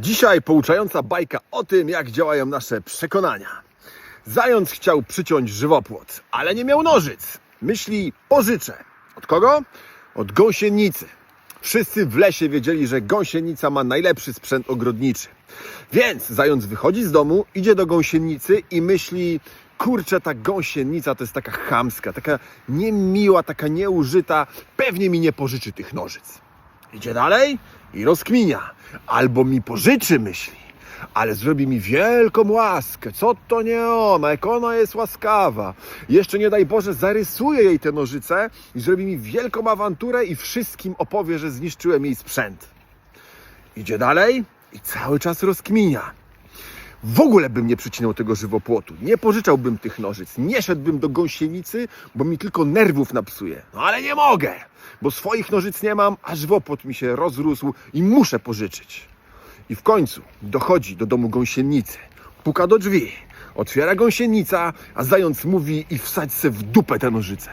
Dzisiaj pouczająca bajka o tym, jak działają nasze przekonania. Zając chciał przyciąć żywopłot, ale nie miał nożyc. Myśli, pożyczę. Od kogo? Od gąsienicy. Wszyscy w lesie wiedzieli, że gąsienica ma najlepszy sprzęt ogrodniczy. Więc zając wychodzi z domu, idzie do gąsienicy i myśli, kurczę, ta gąsienica to jest taka chamska, taka niemiła, taka nieużyta, pewnie mi nie pożyczy tych nożyc. Idzie dalej i rozkminia. Albo mi pożyczy, myśli, ale zrobi mi wielką łaskę. Co to nie ona, jak ona jest łaskawa. Jeszcze nie daj Boże, zarysuje jej te nożyce i zrobi mi wielką awanturę i wszystkim opowie, że zniszczyłem jej sprzęt. Idzie dalej i cały czas rozkminia. W ogóle bym nie przycinał tego żywopłotu, nie pożyczałbym tych nożyc, nie szedłbym do gąsienicy, bo mi tylko nerwów napsuje. No ale nie mogę, bo swoich nożyc nie mam, a żywopłot mi się rozrósł i muszę pożyczyć. I w końcu dochodzi do domu gąsienicy, puka do drzwi, otwiera gąsienica, a zając mówi i wsadź se w dupę te nożyce.